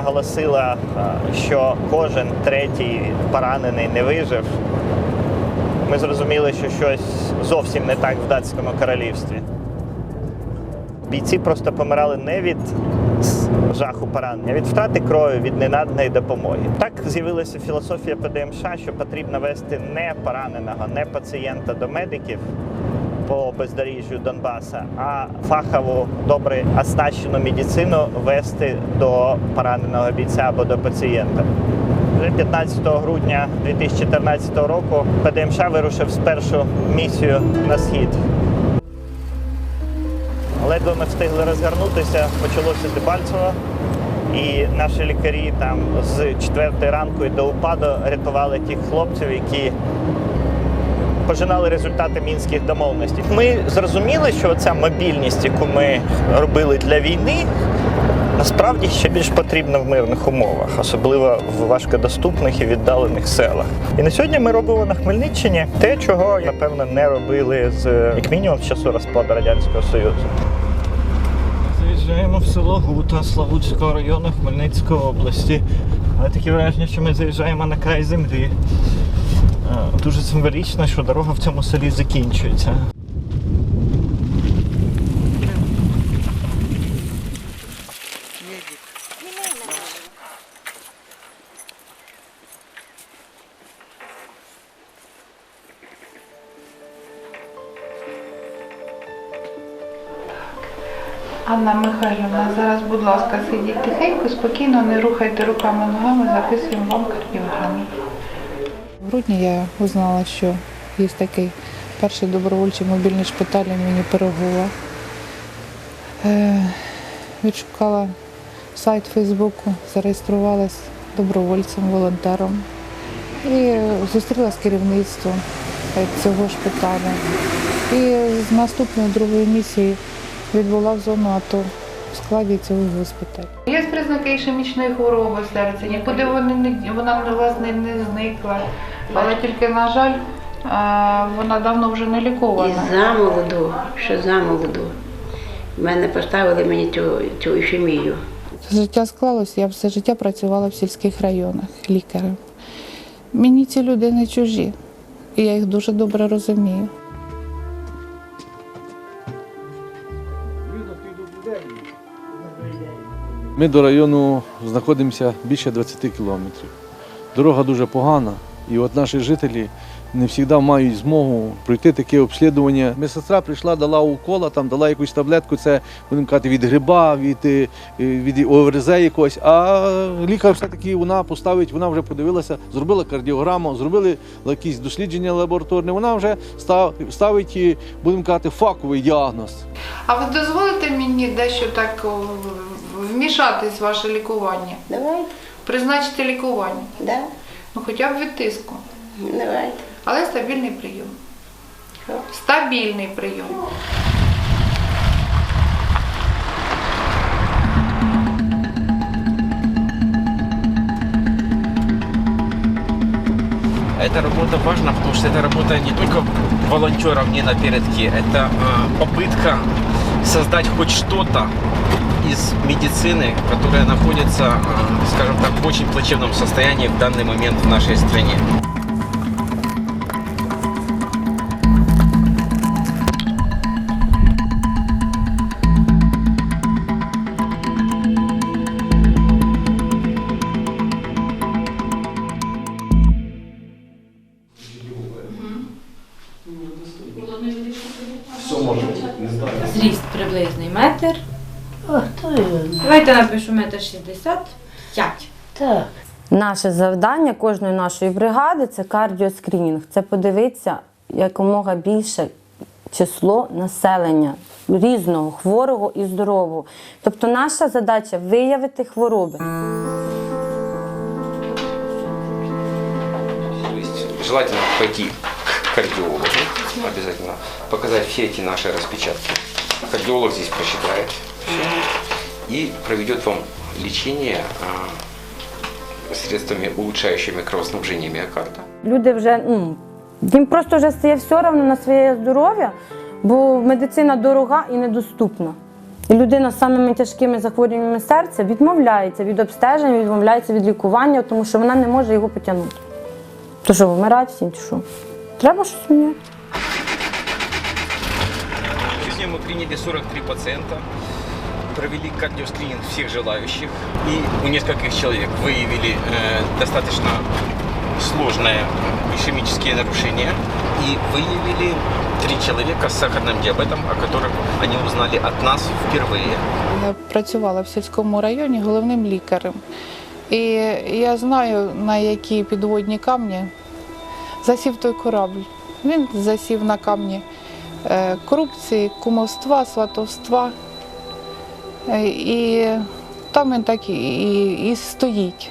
оголосила, е, що кожен третій поранений не вижив, ми зрозуміли, що щось зовсім не так в датському королівстві. Бійці просто помирали не від жаху поранення, а від втрати крові, від ненаданої допомоги. Так з'явилася філософія ПДМШ, що потрібно вести не пораненого, не пацієнта до медиків по бездоріжжю Донбаса, а фахову, добре оснащену медицину вести до пораненого бійця або до пацієнта. Вже 15 грудня 2014 року ПДМШ вирушив з першу місію на схід. Ледве ми встигли розгорнутися, почалося Дебальцево. І наші лікарі там з 4 ранку і до упаду рятували тих хлопців, які пожинали результати мінських домовленостей. Ми зрозуміли, що ця мобільність, яку ми робили для війни, насправді ще більш потрібна в мирних умовах, особливо в важкодоступних і віддалених селах. І на сьогодні ми робимо на Хмельниччині те, чого напевно не робили з як мінімум з часу розпаду радянського союзу. Заїжджаємо в село Гута Славутського району Хмельницької області. Але таке враження, що ми заїжджаємо на край землі. Дуже символічно, що дорога в цьому селі закінчується. Анна Михайлівна, зараз, будь ласка, сидіть тихенько, спокійно, не рухайте руками, ногами, записуємо вам кардіограму. Грудні я узнала, що є такий перший добровольчий мобільний шпиталь імені Пирогова. Е, відшукала сайт Фейсбуку, зареєструвалась добровольцем, волонтером і зустрілася з керівництвом цього шпиталю. І з наступної другої місії відбула в зону АТО в складі цього госпіталю. Є признаки ішемічної хвороби серця, нікуди вони не вона вас не, не зникла. Але тільки, на жаль, вона давно вже не І лікована. замолоду, що замолоду. Мене поставили мені цю, цю ішемію. Життя склалося, я все життя працювала в сільських районах лікарем. Мені ці люди не чужі, і я їх дуже добре розумію. Ми до району знаходимося більше 20 кілометрів. Дорога дуже погана, і от наші жителі не завжди мають змогу пройти таке обслідування. Медсестра прийшла, дала укола, там дала якусь таблетку, це будемо казати, від гриба, від, е, від ОРЗ якогось. А лікар все-таки вона поставить, вона вже подивилася, зробила кардіограму, зробили якісь дослідження лабораторне. Вона вже став- ставить, е, будемо казати, факовий діагноз. А ви дозволите мені дещо так вмішатись в ваше лікування? Давайте, Призначити лікування? да, Ну хоча б від тиску. давайте. Але стабільний прийом. Стабільний прийом. Эта работа важна, потому что это работа не только волонтеров не на передке, это э, попытка создать хоть что-то из медицины, которая находится, э, скажем так, в очень плачевном состоянии в данный момент в нашей стране. Зріст приблизний метр. Ох, то його. Давайте напишу метр шістдесят п'ять. Так. Наше завдання кожної нашої бригади це кардіоскринінг. Це подивитися якомога більше число населення різного, хворого і здорового. Тобто наша задача виявити хвороби. Желательно пойти кардиологу, обязательно показать все эти наши распечатки. Кардиолог здесь просчитает всё и проведет вам лечение средствами, улучшающими кровоснабжение миокарда. Люди вже ну, їм просто вже стає все одно на своє здоров'я, бо медицина дорога і недоступна. І людина з самими тяжкими захворюваннями серця відмовляється від обстеження, відмовляється від лікування, тому що вона не може його потягнути. То що, вмирати всім чи що? Треба щось міняти. Сегодня мы приняли 43 пациента, провели кардиоскрининг всех желающих и у нескольких человек выявили э, достаточно сложные ишемические нарушения и выявили три человека с сахарным диабетом, о которых они узнали от нас впервые. Я працювала в сільському районі головним лікарем. І я знаю, на які підводні камні засів той корабль. Він засів на камні е, корупції, кумовства, сватовства. Е, І там він так і, і, і стоїть.